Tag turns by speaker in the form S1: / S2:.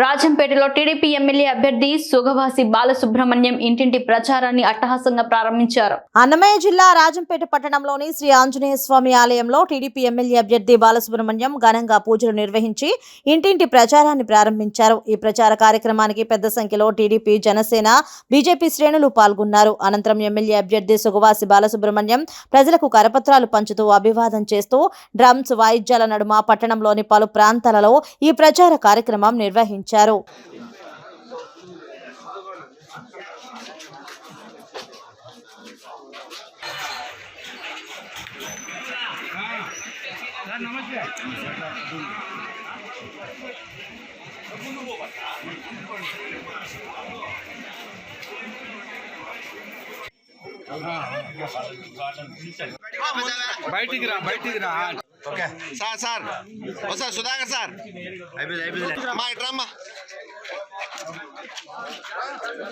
S1: రాజంపేటలో TDP MLA అభ్యర్థి సుగవాసి బాలసుబ్రహ్మణ్యం ఇంటింటి ప్రచారాన్ని అట్టహాసంగా ప్రారంభించారు.
S2: అన్నమయ్య జిల్లా రాజంపేట పట్టణంలోని శ్రీ ఆంజనేయ స్వామి ఆలయంలో టీడీపీ ఎమ్మెల్యే అభ్యర్థి బాలసుబ్రహ్మణ్యం ఘనంగా పూజలు నిర్వహించి ఇంటింటి ప్రచారాన్ని ప్రారంభించారు. ఈ ప్రచార కార్యక్రమానికి పెద్ద సంఖ్యలో టీడీపీ జనసేన బీజేపీ శ్రేణులు పాల్గొన్నారు. అనంతరం ఎమ్మెల్యే అభ్యర్థి సుగవాసి బాలసుబ్రహ్మణ్యం ప్రజలకు కరపత్రాలు పంచుతూ అభివాదం చేస్తూ డ్రమ్స్ వాయిద్యాల నడుమ పట్టణంలోని పలు ప్రాంతాలలో ఈ ప్రచార కార్యక్రమం నిర్వహించారు.
S3: బయటికి రా బయటికి రా
S4: okay. Sir sir. Sir Sudhakar sir. అయిపోయింది అయిపోయింది. మా ఇట్రమ్మా